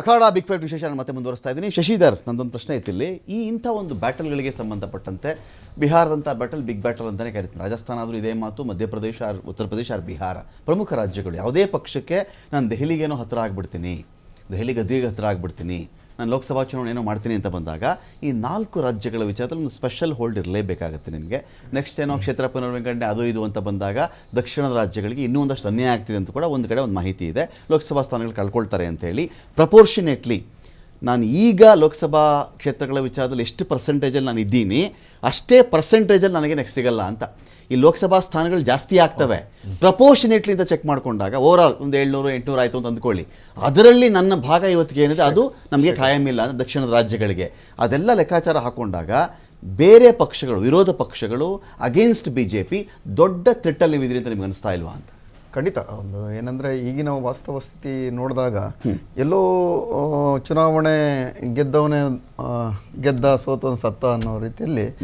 ಅಖಾಡ big fight ವಿಶೇಷ ನಾನು ಮತ್ತೆ ಮುಂದುವರಿಸ್ತಾ ಇದ್ದೀನಿ. ಶಶಿಧರ್, ನಂದೊಂದು ಪ್ರಶ್ನೆ ಇತ್ತಿಲ್ಲಿ. ಈ ಇಂಥ ಒಂದು ಬ್ಯಾಟಲ್ಗಳಿಗೆ ಸಂಬಂಧಪಟ್ಟಂತೆ ಬಿಹಾರದಂಥ ಬ್ಯಾಟಲ್ ಬಿಗ್ ಬ್ಯಾಟಲ್ ಅಂತಲೇ ಕರಿತೀನಿ. ರಾಜಸ್ಥಾನ ಆದರೂ ಇದೇ ಮಾತು, ಮಧ್ಯಪ್ರದೇಶ ಆರ್, ಉತ್ತರ ಪ್ರದೇಶ ಆರ್ ಬಿಹಾರ. ಪ್ರಮುಖ ರಾಜ್ಯಗಳು ಯಾವುದೇ ಪಕ್ಷಕ್ಕೆ ನಾನು ದೆಹಲಿಗೇನೋ ಹತ್ತಿರ ಆಗಿಬಿಡ್ತೀನಿ. ದೆಹಲಿ ಗದ್ದಿಗೆ ಹತ್ತಿರ ಆಗ್ಬಿಡ್ತೀನಿ. ನಾನು ಲೋಕಸಭಾ ಚುನಾವಣೆ ಏನೋ ಮಾಡ್ತೀನಿ ಅಂತ ಬಂದಾಗ ಈ ನಾಲ್ಕು ರಾಜ್ಯಗಳ ವಿಚಾರದಲ್ಲಿ ಒಂದು ಸ್ಪೆಷಲ್ ಹೋಲ್ಡ್ ಇರಲೇಬೇಕಾಗುತ್ತೆ ನಿಮಗೆ. ನೆಕ್ಸ್ಟ್ ಏನೋ ಕ್ಷೇತ್ರ ಪುನರ್ವಿಂಗಡಣೆ ಅದು ಇದು ಅಂತ ಬಂದಾಗ ದಕ್ಷಿಣದ ರಾಜ್ಯಗಳಿಗೆ ಇನ್ನೂ ಒಂದಷ್ಟು ಅನ್ಯಾಯ ಆಗ್ತಿದೆ ಅಂತ ಕೂಡ ಒಂದು ಕಡೆ ಒಂದು ಮಾಹಿತಿ ಇದೆ. ಲೋಕಸಭಾ ಸ್ಥಾನಗಳು ಕಳ್ಕೊಳ್ತಾರೆ ಅಂತೇಳಿ ಪ್ರಪೋರ್ಷನೇಟ್ಲಿ ನಾನು ಈಗ ಲೋಕಸಭಾ ಕ್ಷೇತ್ರಗಳ ವಿಚಾರದಲ್ಲಿ ಎಷ್ಟು ಪರ್ಸೆಂಟೇಜಲ್ಲಿ ನಾನು ಇದ್ದೀನಿ, ಅಷ್ಟೇ ಪರ್ಸೆಂಟೇಜಲ್ಲಿ ನನಗೆ ನೆಕ್ಸ್ಟ್ ಸಿಗಲ್ಲ ಅಂತ. ಈ ಲೋಕಸಭಾ ಸ್ಥಾನಗಳು ಜಾಸ್ತಿ ಆಗ್ತವೆ. ಪ್ರಪೋರ್ಷನೇಟ್ಲಿ ಅಂತ ಚೆಕ್ ಮಾಡ್ಕೊಂಡಾಗ ಓವರ್ಆಲ್ ಒಂದು ಏಳ್ನೂರು, ಎಂಟುನೂರು ಆಯಿತು ಅಂತ ಅಂದ್ಕೊಳ್ಳಿ. ಅದರಲ್ಲಿ ನನ್ನ ಭಾಗ ಇವತ್ತಿಗೆ ಏನಿದೆ, ಅದು ನಮಗೆ ಕಾಯಮಿಲ್ಲ ದಕ್ಷಿಣದ ರಾಜ್ಯಗಳಿಗೆ. ಅದೆಲ್ಲ ಲೆಕ್ಕಾಚಾರ ಹಾಕೊಂಡಾಗ ಬೇರೆ ಪಕ್ಷಗಳು, ವಿರೋಧ ಪಕ್ಷಗಳು ಅಗೇನ್ಸ್ಟ್ ಬಿ ಜೆ ಪಿ ದೊಡ್ಡ ತಿಟ್ಟಲ್ಲಿ ಇದ್ರಿ ಅಂತ ನಿಮ್ಗೆ ಅನಿಸ್ತಾ ಇಲ್ವಾ ಅಂತ. ಖಂಡಿತ. ಒಂದು ಏನಂದ್ರೆ ಈಗಿನ ವಾಸ್ತವ ಸ್ಥಿತಿ ನೋಡಿದಾಗ ಎಲ್ಲೋ ಚುನಾವಣೆ ಗೆದ್ದವನೇ ಗೆದ್ದ ಸೋತವನ್ ಸತ್ತ ಅನ್ನೋ ರೀತಿಯಲ್ಲಿ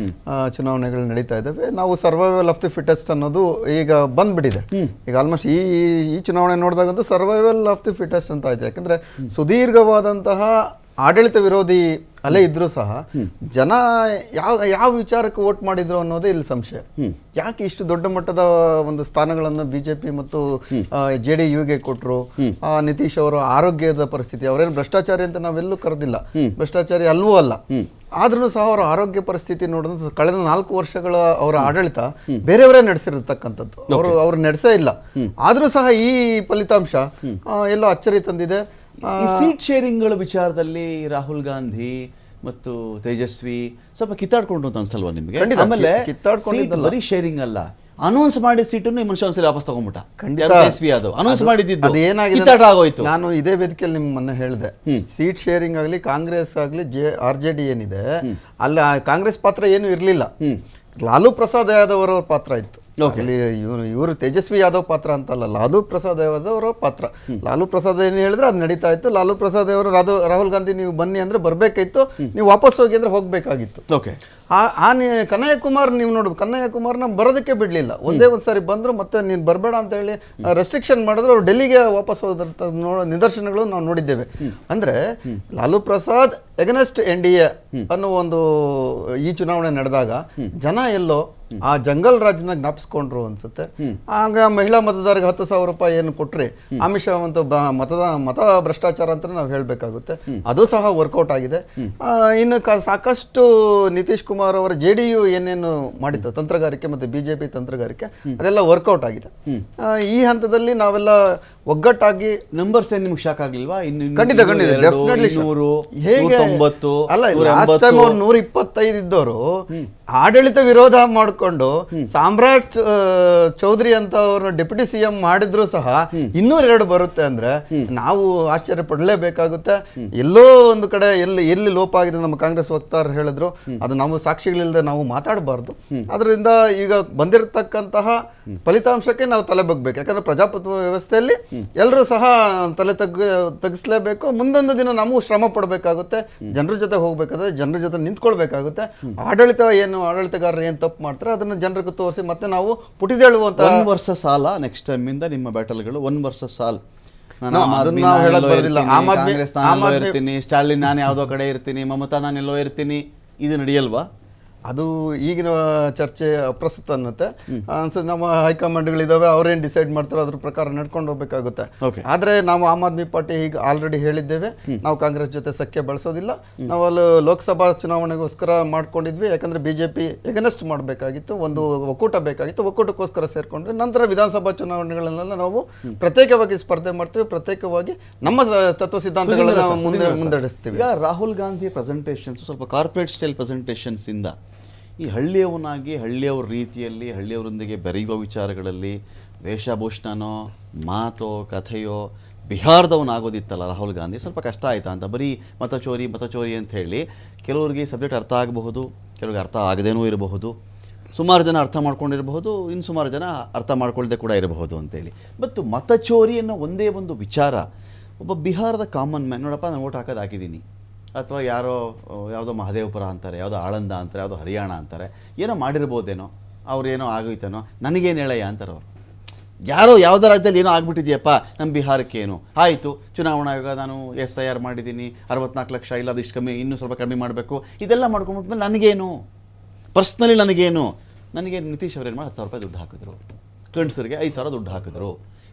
ಚುನಾವಣೆಗಳು ನಡೀತಾ ಇದ್ದಾವೆ. ನಾವು ಸರ್ವೈವಲ್ ಆಫ್ ದಿ ಫಿಟೆಸ್ಟ್ ಅನ್ನೋದು ಈಗ ಬಂದ್ಬಿಟ್ಟಿದೆ. ಈಗ ಆಲ್ಮೋಸ್ಟ್ ಈ ಈ- ಈ ಚುನಾವಣೆ ನೋಡಿದಾಗಂತೂ ಸರ್ವೈವಲ್ ಆಫ್ ದಿ ಫಿಟೆಸ್ಟ್ ಅಂತ ಆಯ್ತು. ಯಾಕಂದ್ರೆ ಸುದೀರ್ಘವಾದಂತಹ ಆಡಳಿತ ವಿರೋಧಿ ಅಲೆ ಇದ್ರು ಸಹ ಜನ ಯಾವ ಯಾವ ವಿಚಾರಕ್ಕೆ ವೋಟ್ ಮಾಡಿದ್ರು ಅನ್ನೋದೇ ಇಲ್ಲಿ ಸಂಶಯ. ಯಾಕೆ ಇಷ್ಟು ದೊಡ್ಡ ಮಟ್ಟದ ಒಂದು ಸ್ಥಾನಗಳನ್ನು ಬಿಜೆಪಿ ಮತ್ತು ಜೆ ಡಿ ಯುಗೆ ಕೊಟ್ಟರು ನಿತೀಶ್ ಅವರ ಆರೋಗ್ಯದ ಪರಿಸ್ಥಿತಿ ಅವರೇನು ಭ್ರಷ್ಟಾಚಾರಿ ಅಂತ ನಾವೆಲ್ಲೂ ಕರೆದಿಲ್ಲ. ಭ್ರಷ್ಟಾಚಾರಿ ಅಲ್ವೂ ಅಲ್ಲ. ಆದ್ರೂ ಸಹ ಅವರ ಆರೋಗ್ಯ ಪರಿಸ್ಥಿತಿ ನೋಡಿದ್ರೆ ಕಳೆದ ನಾಲ್ಕು ವರ್ಷಗಳ ಅವರ ಆಡಳಿತ ಬೇರೆಯವರೇ ನಡೆಸಿರತಕ್ಕಂಥದ್ದು. ಅವರು ಅವ್ರು ನಡೆಸೇ ಇಲ್ಲ. ಆದ್ರೂ ಸಹ ಈ ಫಲಿತಾಂಶ ಎಲ್ಲೋ ಅಚ್ಚರಿ ತಂದಿದೆ. ಸೀಟ್ ಶೇರಿಂಗ್ಗಳ ವಿಚಾರದಲ್ಲಿ ರಾಹುಲ್ ಗಾಂಧಿ ಮತ್ತು ತೇಜಸ್ವಿ ಸ್ವಲ್ಪ ಕಿತ್ತಾಡ್ಕೊಂಡು ಅಂತ ಅನ್ಸಲ್ವಾ ನಿಮಗೆ? ಆಮೇಲೆ ಬರೀ ಶೇರಿಂಗ್ ಅಲ್ಲ. ಅನೌನ್ಸ್ ಮಾಡಿದ ಸೀಟನ್ನು ಈ ಮನುಷ್ಯ ಒಂದ್ಸರಿ ವಾಪಸ್ ತಗೊಂಡ್ಬಿಟ್ಟ ಯಾರು ತೇಜಸ್ವಿ ಯಾದವ್ ಅನೌನ್ಸ್ ಮಾಡಿದ್ದು ಏನಾಗಿದೆ ಆಗೋಯ್ತು. ನಾನು ಇದೇ ವೇದಿಕೆಯಲ್ಲಿ ನಿಮ್ಮ ಮೊನ್ನೆ ಹೇಳಿದೆ ಸೀಟ್ ಶೇರಿಂಗ್ ಆಗಲಿ ಕಾಂಗ್ರೆಸ್ ಆಗಲಿ ಜೆ ಆರ್ ಜೆ ಡಿ ಏನಿದೆ ಅಲ್ಲಿ ಕಾಂಗ್ರೆಸ್ ಪಾತ್ರ ಏನು ಇರಲಿಲ್ಲ. ಲಾಲು ಪ್ರಸಾದ್ ಯಾದವ್ ಅವರ ಪಾತ್ರ ಇತ್ತು. ಅಲ್ಲಿ ಇವರು ಇವರು ತೇಜಸ್ವಿ ಯಾದವ್ ಪಾತ್ರ ಅಂತಲ್ಲ ಲಾಲು ಪ್ರಸಾದ್ ಯಾದವ್ರ ಪಾತ್ರ. ಲಾಲು ಪ್ರಸಾದ್ ಏನು ಹೇಳಿದ್ರೆ ಅದು ನಡೀತಾ ಇತ್ತು. ಲಾಲು ಪ್ರಸಾದ್ ಅವರು ರಾಧು ರಾಹುಲ್ ಗಾಂಧಿ ನೀವು ಬನ್ನಿ ಅಂದ್ರೆ ಬರ್ಬೇಕಾಯ್ತು. ನೀವು ವಾಪಸ್ ಹೋಗಿ ಅಂದ್ರೆ ಹೋಗ್ಬೇಕಾಗಿತ್ತು. ಓಕೆ. ಆ ಆ ಕನ್ನಯ್ಯ ಕುಮಾರ್ ನೀವು ನೋಡ್ಬೇಕು. ಕನ್ನಯ್ಯ ಕುಮಾರ್ನ ಬರೋದಕ್ಕೆ ಬಿಡಲಿಲ್ಲ. ಒಂದೇ ಒಂದು ಸಾರಿ ಬಂದ್ರು ಮತ್ತೆ ನೀನು ಬರಬೇಡ ಅಂತ ಹೇಳಿ ರೆಸ್ಟ್ರಿಕ್ಷನ್ ಮಾಡಿದ್ರೆ. ಅವ್ರು ಡೆಲ್ಲಿಗೆ ವಾಪಸ್ ಹೋದ್ರ ನೋಡೋ ನಿದರ್ಶನಗಳು ನಾವು ನೋಡಿದ್ದೇವೆ. ಅಂದ್ರೆ Lalu Prasad against N D A ಅನ್ನೋ ಒಂದು ಈ ಚುನಾವಣೆ ನಡೆದಾಗ ಜನ ಎಲ್ಲೋ ಆ ಜಂಗಲ್ ರಾಜ್ನ ಜ್ಞಾಪಿಸ್ಕೊಂಡ್ರು ಅನ್ಸುತ್ತೆ. ಆಗ ಮಹಿಳಾ ಮತದಾರರಿಗೆ ಹತ್ತು ಸಾವಿರ ರೂಪಾಯಿ ಏನು ಕೊಟ್ರಿ ಆಮಿಷ ಒಂದು ಮತದ ಮತ ಭ್ರಷ್ಟಾಚಾರ ಅಂತ ನಾವು ಹೇಳ್ಬೇಕಾಗುತ್ತೆ. ಅದು ಸಹ ವರ್ಕೌಟ್ ಆಗಿದೆ. ಇನ್ನು ಸಾಕಷ್ಟು ನಿತೀಶ್ ಕುಮಾರ್ ಅವರ ಜೆ ಡಿ ಯು ಏನೇನು ಮಾಡಿತ್ತು ತಂತ್ರಗಾರಿಕೆ ಮತ್ತು ಬಿಜೆಪಿ ತಂತ್ರಗಾರಿಕೆ ಅದೆಲ್ಲ ವರ್ಕೌಟ್ ಆಗಿದೆ. ಈ ಹಂತದಲ್ಲಿ ನಾವೆಲ್ಲ ಒಗ್ಗಟ್ಟಾಗಿ ನಂಬರ್ಸ್ ಏನ್ ನಿಮ್ಗೆ ಶಾಕ್ ಆಗ್ಲಿಲ್ವಾ? ಇನ್ನು ಖಂಡಿತ ಖಂಡಿತ ಡೆಫಿನೆಟ್ಲಿ ನೂರು ಹೇಗೆ? ಅಲ್ಲ ನೂರ ಲಾಸ್ಟ್ ಟೈಮ್ ಅವ್ರು ನೂರ ಇಪ್ಪತ್ತೈದು ಇದ್ದವರು ಆಡಳಿತ ವಿರೋಧ ಮಾಡಿಕೊಂಡು ಸಾಮ್ರಾಟ್ ಚೌಧರಿ ಅಂತ ಅವ್ರನ್ನ ಡೆಪ್ಯೂಟಿ ಸಿ ಎಂ ಮಾಡಿದ್ರು ಸಹ ಇನ್ನೂ ಎರಡು ಬರುತ್ತೆ ಅಂದ್ರೆ ನಾವು ಆಶ್ಚರ್ಯ ಪಡಲೇಬೇಕಾಗುತ್ತೆ. ಎಲ್ಲೋ ಒಂದು ಕಡೆ ಎಲ್ಲಿ ಎಲ್ಲಿ ಲೋಪ ಆಗಿದೆ ನಮ್ಮ ಕಾಂಗ್ರೆಸ್ ವಕ್ತಾರರು ಹೇಳಿದ್ರು ಅದು ನಾವು ಸಾಕ್ಷಿಗಳಿಲ್ಲದೆ ನಾವು ಮಾತಾಡಬಾರ್ದು. ಅದರಿಂದ ಈಗ ಬಂದಿರತಕ್ಕಂತಹ ಫಲಿತಾಂಶಕ್ಕೆ ನಾವು ತಲೆ ಬಗ್ಬೇಕು. ಯಾಕಂದ್ರೆ ಪ್ರಜಾಪ್ರಭುತ್ವ ವ್ಯವಸ್ಥೆಯಲ್ಲಿ ಎಲ್ಲರೂ ಸಹ ತಲೆ ತಗ್ಗ ತಗ್ಗಿಸ್ಲೇಬೇಕು ಮುಂದೊಂದು ದಿನ ನಮಗೂ ಶ್ರಮ ಪಡಬೇಕಾಗುತ್ತೆ. ಜನರ ಜೊತೆ ಹೋಗ್ಬೇಕಾದ್ರೆ ಜನರ ಜೊತೆ ನಿಂತ್ಕೊಳ್ಬೇಕಾಗುತ್ತೆ. ಆಡಳಿತ ಏನು ಆಡಳಿತಗಾರರು ಏನು ತಪ್ಪು ಮಾಡ್ತಾರೆ ಅದನ್ನ ಜನರಿಗೆ ತೋರಿಸಿ ಮತ್ತೆ ನಾವು ಪುಟಿದೇಳುವಂತ ಒನ್ ವರ್ಷ ಸಾಲ ನೆಕ್ಸ್ಟ್ ಟೈಮ್ ಇಂದ ನಿಮ್ಮ ಬ್ಯಾಟಲ್ಗಳು ಒನ್ ವರ್ಷ ಸಾಲ ನಾನು ನಾವು ಆಮ್ ಆದ್ಮಿ ನಾವು ನಾನು ಹೇಳಕ್ ಎಲ್ಲೋ ಬರೋದಿಲ್ಲ. ಇರ್ತೀನಿ, ಆಮ್ ಆದ್ಮಿ- ಕಾಂಗ್ರೆಸ್ ನಾನು ಆಮ್ ಆದ್ಮಿ- ಇರ್ತೀನಿ ಸ್ಟಾಲಿನ್ ನಾನು ಯಾವ್ದೋ ಕಡೆ ಇರ್ತೀನಿ ಮಮತಾ ನಾನು ಎಲ್ಲೋ ಇರ್ತೀನಿ ಇದು ನಡೆಯಲ್ವಾ ಅದು ಈಗಿನ ಚರ್ಚೆ ಪ್ರಸ್ತುತ ಅನ್ನತ್ತೆ. ಅನ್ಸುತ್ತೆ ನಮ್ಮ ಹೈಕಮಾಂಡ್ಗಳಿದಾವೆ ಅವ್ರೇನ್ ಡಿಸೈಡ್ ಮಾಡ್ತಾರೋ ಅದ್ರ ಪ್ರಕಾರ ನಡ್ಕೊಂಡು ಹೋಗ್ಬೇಕಾಗುತ್ತೆ. ಆದ್ರೆ ನಾವು ಆಮ್ ಆದ್ಮಿ ಪಾರ್ಟಿ ಈಗ ಆಲ್ರೆಡಿ ಹೇಳಿದ್ದೇವೆ. ನಾವು ಕಾಂಗ್ರೆಸ್ ಜೊತೆ ಸಖ್ಯ ಬಳಸೋದಿಲ್ಲ. ನಾವು ಅಲ್ಲಿ ಲೋಕಸಭಾ ಚುನಾವಣೆಗೋಸ್ಕರ ಮಾಡ್ಕೊಂಡಿದ್ವಿ ಯಾಕಂದ್ರೆ ಬಿಜೆಪಿ ಎಗನೆಸ್ಟ್ ಮಾಡಬೇಕಾಗಿತ್ತು. ಒಂದು ಒಕ್ಕೂಟ ಬೇಕಾಗಿತ್ತು ಒಕ್ಕೂಟಕ್ಕೋಸ್ಕರ ಸೇರ್ಕೊಂಡ್ರೆ ನಂತರ ವಿಧಾನಸಭಾ ಚುನಾವಣೆಗಳನ್ನೆಲ್ಲ ನಾವು ಪ್ರತ್ಯೇಕವಾಗಿ ಸ್ಪರ್ಧೆ ಮಾಡ್ತೀವಿ. ಪ್ರತ್ಯೇಕವಾಗಿ ನಮ್ಮ ತತ್ವ ಸಿದ್ಧಾಂತಗಳನ್ನ ಮುಂದೆ ಮುಂದಡಿಸ್ತೀವಿ. ಈಗ ರಾಹುಲ್ ಗಾಂಧಿ ಪ್ರೆಸೆಂಟೇಷನ್ಸ್ ಸ್ವಲ್ಪ ಕಾರ್ಪೊರೇಟ್ ಸ್ಟೈಲ್ ಪ್ರೆಸೆಂಟೇಷನ್ಸ್ ಇಂದ ಈ ಹಳ್ಳಿಯವನಾಗಿ, ಹಳ್ಳಿಯವ್ರ ರೀತಿಯಲ್ಲಿ, ಹಳ್ಳಿಯವರೊಂದಿಗೆ ಬೆರೆಯುವ ವಿಚಾರಗಳಲ್ಲಿ ವೇಷಭೂಷಣನೋ, ಮಾತೋ, ಕಥೆಯೋ ಬಿಹಾರದವನಾಗೋದಿತ್ತಲ್ಲ ರಾಹುಲ್ ಗಾಂಧಿ. ಸ್ವಲ್ಪ ಕಷ್ಟ ಆಯಿತಾ ಅಂತ. ಬರೀ ಮತ ಮತಚೋರಿ ಮತಚೋರಿ ಅಂತ ಹೇಳಿ ಕೆಲವರಿಗೆ ಸಬ್ಜೆಕ್ಟ್ ಅರ್ಥ ಆಗಬಹುದು, ಕೆಲವ್ರಿಗೆ ಅರ್ಥ ಆಗದೇನೂ ಇರಬಹುದು, ಸುಮಾರು ಜನ ಅರ್ಥ ಮಾಡ್ಕೊಂಡಿರಬಹುದು, ಇನ್ನು ಸುಮಾರು ಜನ ಅರ್ಥ ಮಾಡ್ಕೊಳ್ಳದೆ ಕೂಡ ಇರಬಹುದು ಅಂತೇಳಿ. ಮತ್ತು ಮತಚೋರಿ ಅನ್ನೋ ಒಂದೇ ಒಂದು ವಿಚಾರ, ಒಬ್ಬ ಬಿಹಾರದ ಕಾಮನ್ ಮ್ಯಾನ್ ನೋಡಪ್ಪ, ನಾನು ಓಟ್ ಹಾಕೋದು ಹಾಕಿದ್ದೀನಿ. ಅಥವಾ ಯಾರೋ ಯಾವುದೋ ಮಹದೇವಪುರ ಅಂತಾರೆ, ಯಾವುದೋ ಆಳಂದ ಅಂತಾರೆ, ಯಾವುದೋ ಹರಿಯಾಣ ಅಂತಾರೆ, ಏನೋ ಮಾಡಿರ್ಬೋದೇನೋ, ಅವ್ರೇನೋ ಆಗೋಯ್ತೇನೋ, ನನಗೇನು ಹೇಳಯ್ಯ ಅಂತಾರೆ ಅವರು. ಯಾರೋ ಯಾವುದೋ ರಾಜ್ಯದಲ್ಲಿ ಏನೋ ಆಗ್ಬಿಟ್ಟಿದೆಯಪ್ಪ ನಮ್ಮ ಬಿಹಾರಕ್ಕೆ ಏನು? ಆಯಿತು, ಚುನಾವಣಾ ಆಯೋಗ ನಾನು ಎಸ್ ಐ ಆರ್ ಮಾಡಿದ್ದೀನಿ, ಅರವತ್ನಾಲ್ಕು ಲಕ್ಷ, ಇಲ್ಲ ಅದಿಷ್ಟು ಕಮ್ಮಿ, ಇನ್ನೂ ಸ್ವಲ್ಪ ಕಡಿಮೆ ಮಾಡಬೇಕು, ಇದೆಲ್ಲ ಮಾಡ್ಕೊಂಡ್ಬಿಟ್ಮೇಲೆ ನನಗೇನು? ಪರ್ಸ್ನಲಿ ನನಗೇನು? ನನಗೆ ನಿತೀಶ್ ಅವ್ರೇನು ಮಾಡಿ, ಹತ್ತು ಸಾವಿರ ರೂಪಾಯಿ ದುಡ್ಡು ಹಾಕಿದ್ರು. ಗಂಡಸರಿಗೆ ಐದು ಸಾವಿರ ದುಡ್ಡು ಹಾಕಿದ್ರು.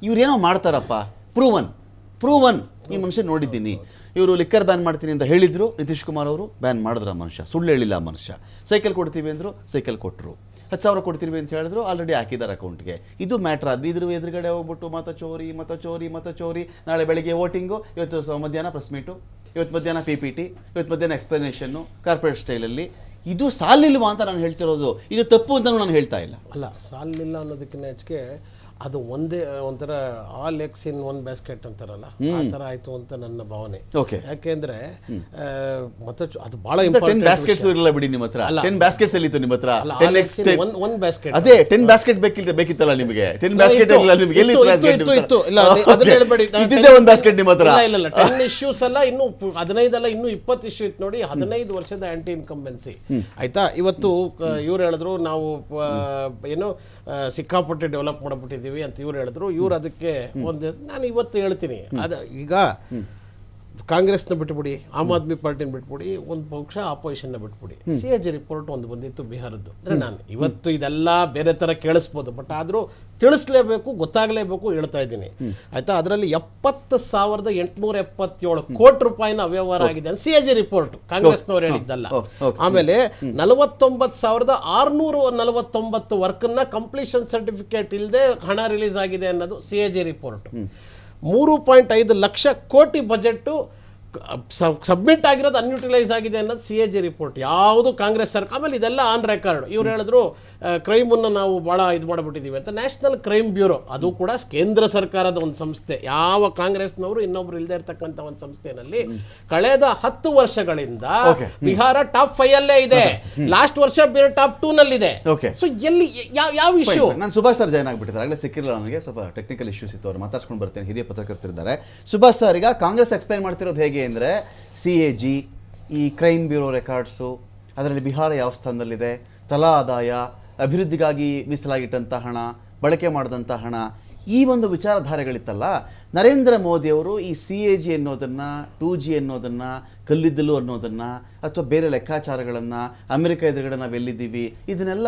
ಇವರೇನೋ ಮಾಡ್ತಾರಪ್ಪ, ಪ್ರೂವನ್ ಪ್ರೂವನ್, ಈ ಮನುಷ್ಯ ನೋಡಿದ್ದೀನಿ. ಇವರು ಲಿಕ್ಕರ್ ಬ್ಯಾನ್ ಮಾಡ್ತೀನಿ ಅಂತ ಹೇಳಿದ್ರು. ನಿತೀಶ್ ಕುಮಾರ್ ಅವರು ಬ್ಯಾನ್ ಮಾಡಿದ್ರು ಮನುಷ್ಯ. ಸುಳ್ಳು ಹೇಳಿಲ್ಲ ಮನುಷ್ಯ. ಸೈಕಲ್ ಕೊಡ್ತೀವಿ ಅಂದರು ಸೈಕಲ್ ಕೊಟ್ಟರು ಹತ್ತು ಸಾವಿರ ಕೊಡ್ತೀವಿ ಅಂತ ಹೇಳಿದ್ರು ಆಲ್ರೆಡಿ ಹಾಕಿದ್ದಾರೆ ಅಕೌಂಟ್ಗೆ ಇದು ಮ್ಯಾಟ್ರ್ ಅದು ಇದ್ರ ಎದುರುಗಡೆ ಹೋಗ್ಬಿಟ್ಟು ಮತ ಚೋರಿ ಮತ ಚೋರಿ ಮತ ಚೋರಿ. ನಾಳೆ ಬೆಳಿಗ್ಗೆ ವೋಟಿಂಗು ಇವತ್ತು ಮಧ್ಯಾಹ್ನ ಪ್ರೆಸ್ ಮೀಟು ಇವತ್ತು ಮಧ್ಯಾಹ್ನ ಪಿ ಪಿ ಟಿ ಇವತ್ತು ಮಧ್ಯಾಹ್ನ ಎಕ್ಸ್ಪ್ಲನೇಷನ್ನು ಕಾರ್ಪೊರೇಟ್ ಸ್ಟೈಲಲ್ಲಿ ಇದು ಸಾಲಿಲ್ವಾ ಅಂತ ನಾನು ಹೇಳ್ತಿರೋದು. ಇದು ತಪ್ಪು ಅಂತ ನಾನು ಹೇಳ್ತಾ ಇಲ್ಲ. ಅಲ್ಲ, ಸಾಲಿಲ್ಲ ಅನ್ನೋದಕ್ಕಿಂತ ಹೆಚ್ಚಿಗೆ ಅದು ಒಂದೇ ಒಂಥರ all eggs in one basket ಅಂತಾರಲ್ಲ ಆ ಥರ ಆಯ್ತು ಅಂತ ನನ್ನ ಭಾವನೆ. ಓಕೆ ಯಾಕೆಂದ್ರೆ ಮತ್ತೆ ಅದು ಬಹಳ ಟೆನ್ ಇಂಪಾರ್ಟೆಂಟ್ ಬ್ಯಾಸ್ಕೆಟ್ಸ್ ಇರಲ್ಲ ಬಿಡಿ ನಿಮ್ಮ ಹತ್ರ. ಟೆನ್ ಬ್ಯಾಸ್ಕೆಟ್ಸ್ ಎಲ್ಲಿತ್ತು ನಿಮ್ಮ ಹತ್ರ? ಅಲ್ಲ, ten eggs one- one basket. ಅದೇ ಟೆನ್ ಬ್ಯಾಸ್ಕೆಟ್ ಬೇಕಿಲ್ಲ ಬೇಕಿತ್ತಲ್ಲ ನಿಮಗೆ? ಟೆನ್ ಬ್ಯಾಸ್ಕೆಟ್ ಇಲ್ಲ ನಿಮಗೆ. ಎಲ್ಲಿ ಇತ್ತು, basket ಇತ್ತು? ಇಲ್ಲ, ಅದನ್ನ ಹೇಳಬೇಡಿ. ಇದ್ದಿದ್ದೇ ಒಂದು ಬ್ಯಾಸ್ಕೆಟ್ ನಿಮ್ಮ ಹತ್ರ. ಇಲ್ಲ, ಇಲ್ಲ. ಟೆನ್ ಇಶ್ಯೂಸ್ ಅಲ್ಲ ಇನ್ನು ಹದಿನೈದಲ್ಲ ಇನ್ನು ಇಪ್ಪತ್ತು ಇಶ್ಯೂ ಇತ್ತು ನೋಡಿ ಹದಿನೈದು ವರ್ಷದ ಆಂಟಿ ಇನ್ಕಂಬೆನ್ಸಿ ಆಯ್ತಾ? ಇವತ್ತು ಇವರು ಹೇಳಿದ್ರು ನಾವು ಏನು ಸಿಕ್ಕಾಪಟ್ಟೆ ಡೆವಲಪ್ ಮಾಡ್ಬಿಟ್ಟಿದ್ದೀವಿ. ಅಂತ ಇವ್ರು ಹೇಳಿದ್ರು. ಇವ್ರು ಅದಕ್ಕೆ ಒಂದು ನಾನು ಇವತ್ತು ಹೇಳ್ತೀನಿ. ಅದ ಈಗ ಕಾಂಗ್ರೆಸ್ನ ಬಿಟ್ಬಿಡಿ ಆಮ್ ಆದ್ಮಿ ಪಾರ್ಟಿನ ಬಿಟ್ಬಿಡಿ ಒಂದು ಪಕ್ಷ ಆಪೋಸಿಷನ್ನ ಬಿಟ್ಬಿಡಿ. ಸಿ ಎ ಜಿ ರಿಪೋರ್ಟ್ ಒಂದು ಬಂದಿತ್ತು ಬಿಹಾರದ್ದು. ಅಂದ್ರೆ ನಾನು ಇವತ್ತು ಇದೆಲ್ಲ ಬೇರೆ ಥರ ಕೇಳಿಸ್ಬೋದು ಬಟ್ ಆದರೂ ತಿಳಿಸ್ಲೇಬೇಕು ಗೊತ್ತಾಗಲೇಬೇಕು ಹೇಳ್ತಾ ಇದ್ದೀನಿ. ಆಯ್ತಾ? ಅದರಲ್ಲಿ ಎಪ್ಪತ್ತು ಸಾವಿರದ ಎಂಟುನೂರ ಎಪ್ಪತ್ತೇಳು ಕೋಟಿ ರೂಪಾಯಿನ ಅವ್ಯವಹಾರ ಆಗಿದೆ ಅಂತ ಸಿ ಎ ಜಿ ರಿಪೋರ್ಟ್ ಕಾಂಗ್ರೆಸ್ನವ್ರು ಹೇಳಿದ್ದಲ್ಲ. ಆಮೇಲೆ ನಲವತ್ತೊಂಬತ್ತು ಸಾವಿರದ ಆರುನೂರ ನಲವತ್ತೊಂಬತ್ತು ವರ್ಕನ್ನ ಕಂಪ್ಲೀಷನ್ ಸರ್ಟಿಫಿಕೇಟ್ ಇಲ್ಲದೆ ಹಣ ರಿಲೀಸ್ ಆಗಿದೆ ಅನ್ನೋದು ಸಿ ಎ ಜಿ ರಿಪೋರ್ಟ್ ಮೂರು ಪಾಯಿಂಟ್ ಐದು ಲಕ್ಷ ಕೋಟಿ ಬಜೆಟ್ಟು ಸಬ್ಮಿಟ್ ಆಗಿರೋದು ಅನ್ಯುಟಿಲೈಸ್ ಆಗಿದೆ ಅನ್ನೋದು ಸಿ ಎ ಜಿ ರಿಪೋರ್ಟ್ ಯಾವುದು ಕಾಂಗ್ರೆಸ್ ಸರ್ಕಾರ ಆಮೇಲೆ ಇದೆಲ್ಲ ಆನ್ ರೆಕಾರ್ಡ್ ಇವ್ರು ಹೇಳಿದ್ರು ಕ್ರೈಮನ್ನು ನಾವು ಭಾಳ ಇದು ಮಾಡಿಬಿಟ್ಟಿದ್ದೀವಿ ಅಂತ. ನ್ಯಾಷನಲ್ ಕ್ರೈಮ್ ಬ್ಯೂರೋ ಅದು ಕೂಡ ಕೇಂದ್ರ ಸರ್ಕಾರದ ಒಂದು ಸಂಸ್ಥೆ. ಯಾವ ಕಾಂಗ್ರೆಸ್ನವರು ಇನ್ನೊಬ್ರು ಇಲ್ಲದೆ ಇರ್ತಕ್ಕಂಥ ಒಂದು ಸಂಸ್ಥೆನಲ್ಲಿ ಕಳೆದ ಹತ್ತು ವರ್ಷಗಳಿಂದ. ಬಿಹಾರ ಟಾಪ್ ಫೈವ್ ಅಲ್ಲೇ ಇದೆ. ಲಾಸ್ಟ್ ವರ್ಷ ಬೇರೆ ಟಾಪ್ ಟೂ ನಲ್ಲಿದೆ. ಇದೆ ಸೊ ಎಲ್ಲಿ ಯಾವ ಯಾವ ಇಶ್ಯೂ ನಾನು ಸುಭಾಷ್ ಸರ್ ಜಾಯ್ನ್ ಆಗಿಬಿಟ್ಟಿದ್ದಾರೆ. ಆಗಲೇ ಸಿಕ್ಕಿರಲ್ಲ ನನಗೆ. ಸ್ವಲ್ಪ ಟೆಕ್ನಿಕಲ್ ಇಶ್ಯೂಸ್ ಇತ್ತು. ಅವ್ರು ಮಾತಾಡ್ಸ್ಕೊಂಡು ಬರ್ತೇನೆ. ಹಿರಿಯ ಪತ್ರಕರ್ತರಿದ್ದಾರೆ. ಸುಭಾಷ್ ಸರ್ ಈಗ ಕಾಂಗ್ರೆಸ್ ಎಕ್ಸ್ಪ್ಲೈನ್ ಮಾಡ್ತಿರೋದು ಹೇಗೆ? ಅಂದರೆ ಸಿ ಎ ಜಿ ಈ ಕ್ರೈಮ್ ಬ್ಯೂರೋ ರೆಕಾರ್ಡ್ಸು ಅದರಲ್ಲಿ ಬಿಹಾರ ಯಾವ ಸ್ಥಾನದಲ್ಲಿದೆ, ತಲಾ ಆದಾಯ, ಅಭಿವೃದ್ಧಿಗಾಗಿ ಮೀಸಲಾಗಿಟ್ಟಂಥ ಹಣ, ಬಳಕೆ ಮಾಡಿದಂಥ ಹಣ ಈ ಒಂದು ವಿಚಾರಧಾರೆಗಳಿತ್ತಲ್ಲ, ನರೇಂದ್ರ ಮೋದಿಯವರು ಈ ಸಿ ಎ ಜಿ ಅನ್ನೋದನ್ನು ಟೂ ಜಿ ಅನ್ನೋದನ್ನು, ಕಲ್ಲಿದ್ದಲು ಅನ್ನೋದನ್ನು, ಅಥವಾ ಬೇರೆ ಲೆಕ್ಕಾಚಾರಗಳನ್ನು, ಅಮೆರಿಕ ಎದುರುಗಡೆ ನಾವು ಎಲ್ಲಿದ್ದೀವಿ, ಇದನ್ನೆಲ್ಲ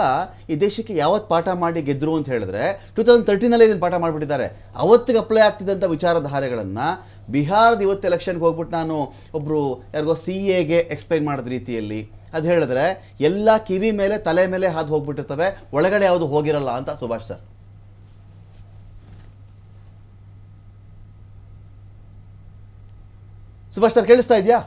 ಈ ದೇಶಕ್ಕೆ ಯಾವತ್ತು ಪಾಠ ಮಾಡಿ ಗೆದ್ದರು ಅಂತ ಹೇಳಿದ್ರೆ ಟೂ ತೌಸಂಡ್ ತರ್ಟೀನಲ್ಲೇ ಇದನ್ನು ಪಾಠ ಮಾಡಿಬಿಟ್ಟಿದ್ದಾರೆ. ಅವತ್ತಿಗೆ ಅಪ್ಲೈ ಆಗ್ತಿದ್ದಂಥ ವಿಚಾರಧಾರೆಗಳನ್ನು ಬಿಹಾರದ ಇವತ್ತು ಎಲೆಕ್ಷನ್ಗೆ ಹೋಗ್ಬಿಟ್ಟು ನಾನು ಒಬ್ಬರು ಯಾರಿಗೋ ಸಿ ಎಗೆ ಎಕ್ಸ್ಪ್ಲೈನ್ ಮಾಡಿದ ರೀತಿಯಲ್ಲಿ. ಅದು ಹೇಳಿದ್ರೆ, ಎಲ್ಲ ಕಿವಿ ಮೇಲೆ, ತಲೆ ಮೇಲೆ ಹಾದು ಹೋಗ್ಬಿಟ್ಟಿರ್ತವೆ, ಒಳಗಡೆ ಯಾವುದು ಹೋಗಿರಲ್ಲ ಅಂತ ಸುಭಾಷ್ ಸರ್. ಸುಭಾಷ್ ಸರ್ ಕೇಳಿಸ್ತಾ ಇದೆಯಾ?